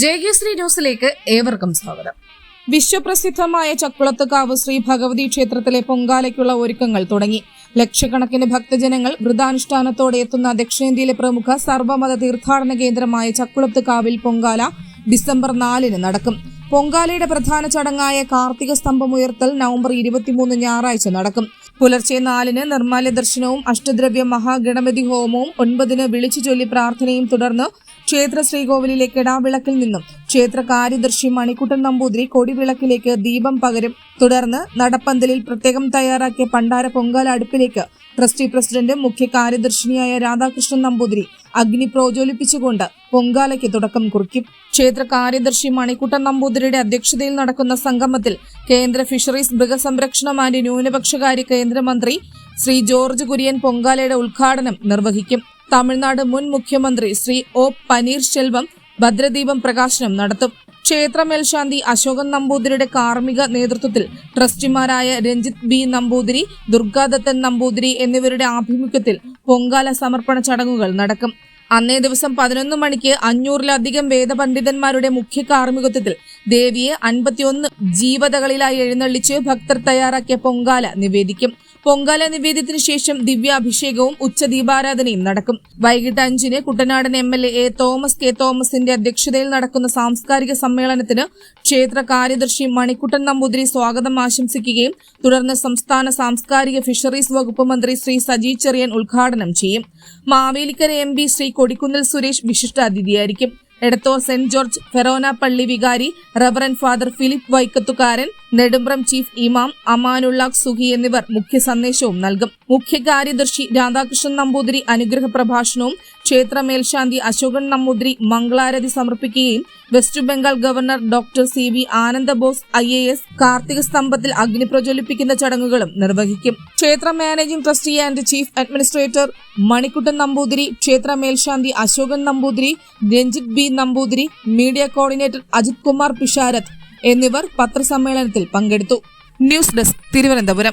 ജയകേശ്രീ ന്യൂസിലേക്ക് ഏവർക്കും സ്വാഗതം. വിശ്വപ്രസിദ്ധമായ ചക്കുളത്തുകാവ് ശ്രീ ഭഗവതി ക്ഷേത്രത്തിലെ പൊങ്കാലയ്ക്കുള്ള ഒരുക്കങ്ങൾ തുടങ്ങി. ലക്ഷക്കണക്കിന് ഭക്തജനങ്ങൾ വ്രതാനുഷ്ഠാനത്തോടെ എത്തുന്ന ദക്ഷിണേന്ത്യയിലെ പ്രമുഖ സർവമത തീർത്ഥാടന കേന്ദ്രമായ ചക്കുളത്തുകാവിൽ പൊങ്കാല ഡിസംബർ നാലിന് നടക്കും. പൊങ്കാലയുടെ പ്രധാന ചടങ്ങായ കാർത്തിക സ്തംഭം ഉയർത്തൽ നവംബർ ഇരുപത്തിമൂന്ന് ഞായറാഴ്ച നടക്കും. പുലർച്ചെ നാലിന് നിർമ്മാല്യ ദർശനവും അഷ്ടദ്രവ്യ മഹാഗണപതി ഹോമവും ഒൻപതിന് വിളിച്ചു ചൊല്ലി പ്രാർത്ഥനയും തുടർന്ന് ക്ഷേത്ര ശ്രീകോവിലിലെ കെടാവിളക്കിൽ നിന്നും ക്ഷേത്ര കാര്യദർശി മണിക്കുട്ടൻ നമ്പൂതിരി കൊടിവിളക്കിലേക്ക് ദീപം പകരും. തുടർന്ന് നടപ്പന്തലിൽ പ്രത്യേകം തയ്യാറാക്കിയ പണ്ടാര പൊങ്കാല അടുപ്പിലേക്ക് ട്രസ്റ്റി പ്രസിഡന്റ് മുഖ്യ കാര്യദർശിനിയായ രാധാകൃഷ്ണൻ നമ്പൂതിരി അഗ്നി പ്രോജ്വലിപ്പിച്ചുകൊണ്ട് പൊങ്കാലയ്ക്ക് തുടക്കം കുറിക്കും. ക്ഷേത്ര കാര്യദർശി മണിക്കുട്ടൻ നമ്പൂതിരിയുടെ അധ്യക്ഷതയിൽ നടക്കുന്ന സംഗമത്തിൽ കേന്ദ്ര ഫിഷറീസ് മൃഗസംരക്ഷണം ആൻഡ് ന്യൂനപക്ഷകാര്യ കേന്ദ്രമന്ത്രി ശ്രീ ജോർജ് കുര്യൻ പൊങ്കാലയുടെ ഉദ്ഘാടനം നിർവഹിക്കും. തമിഴ്നാട് മുൻ മുഖ്യമന്ത്രി ശ്രീ ഒ പനീർശെൽവം ഭദ്രദീപം പ്രകാശനം നടത്തും. ക്ഷേത്ര മേൽശാന്തി അശോകൻ നമ്പൂതിരിയുടെ കാർമ്മിക നേതൃത്വത്തിൽ ട്രസ്റ്റിമാരായ രഞ്ജിത് ബി നമ്പൂതിരി ദുർഗാദത്തൻ നമ്പൂതിരി എന്നിവരുടെ ആഭിമുഖ്യത്തിൽ പൊങ്കാല സമർപ്പണ ചടങ്ങുകൾ നടക്കും. അന്നേ ദിവസം പതിനൊന്ന് മണിക്ക് അഞ്ഞൂറിലധികം വേദപണ്ഡിതന്മാരുടെ മുഖ്യ കാർമ്മികത്വത്തിൽ ദേവിയെ അൻപത്തിയൊന്ന് ജീവതകളിലായി എഴുന്നള്ളിച്ച് ഭക്തർ തയ്യാറാക്കിയ പൊങ്കാല നിവേദിക്കും. പൊങ്കാല നിവേദ്യത്തിന് ശേഷം ദിവ്യാഭിഷേകവും ഉച്ചദീപാരാധനയും നടക്കും. വൈകിട്ട് അഞ്ചിന് കുട്ടനാടൻ M L A Thomas K തോമസിന്റെ അധ്യക്ഷതയിൽ നടക്കുന്ന സാംസ്കാരിക സമ്മേളനത്തിന് ക്ഷേത്ര കാര്യദർശി മണിക്കുട്ടൻ നമ്പൂതിരി സ്വാഗതം ആശംസിക്കുകയും തുടർന്ന് സംസ്ഥാന സാംസ്കാരിക ഫിഷറീസ് വകുപ്പ് മന്ത്രി ശ്രീ സജി ചെറിയൻ ഉദ്ഘാടനം ചെയ്യും. മാവേലിക്കര എം പി ശ്രീ കൊടിക്കുന്നിൽ സുരേഷ് വിശിഷ്ടാതിഥിയായിരിക്കും. എടത്തോർ സെന്റ് ജോർജ് ഫെറോന പള്ളി വികാരി റവറൻ ഫാദർ ഫിലിപ്പ് വൈക്കത്തുകാരൻ നെടുമ്പ്രം ചീഫ് ഇമാം അമാനുള്ള സുഖി എന്നിവർ മുഖ്യ സന്ദേശവും നൽകും. മുഖ്യ കാര്യദർശി രാധാകൃഷ്ണൻ നമ്പൂതിരി അനുഗ്രഹ പ്രഭാഷണവും ക്ഷേത്ര മേൽശാന്തി അശോകൻ നമ്പൂതിരി മംഗളാരതി സമർപ്പിക്കുകയും West Bengal governor doctor C V Anandabose I A S Karthika സ്തംഭത്തിൽ അഗ്നി പ്രജ്വലിപ്പിക്കുന്ന ചടങ്ങുകളും നിർവഹിക്കും. ക്ഷേത്ര managing trustee and chief administrator Manikuttan Namboothiri ക്ഷേത്ര മേൽശാന്തി Ashokan Namboothiri Ranjith B Namboothiri media coordinator Ajith Kumar Pisharath എന്നിവർ പത്രസമ്മേളനത്തിൽ പങ്കെടുത്തു. News desk Thiruvananthapuram.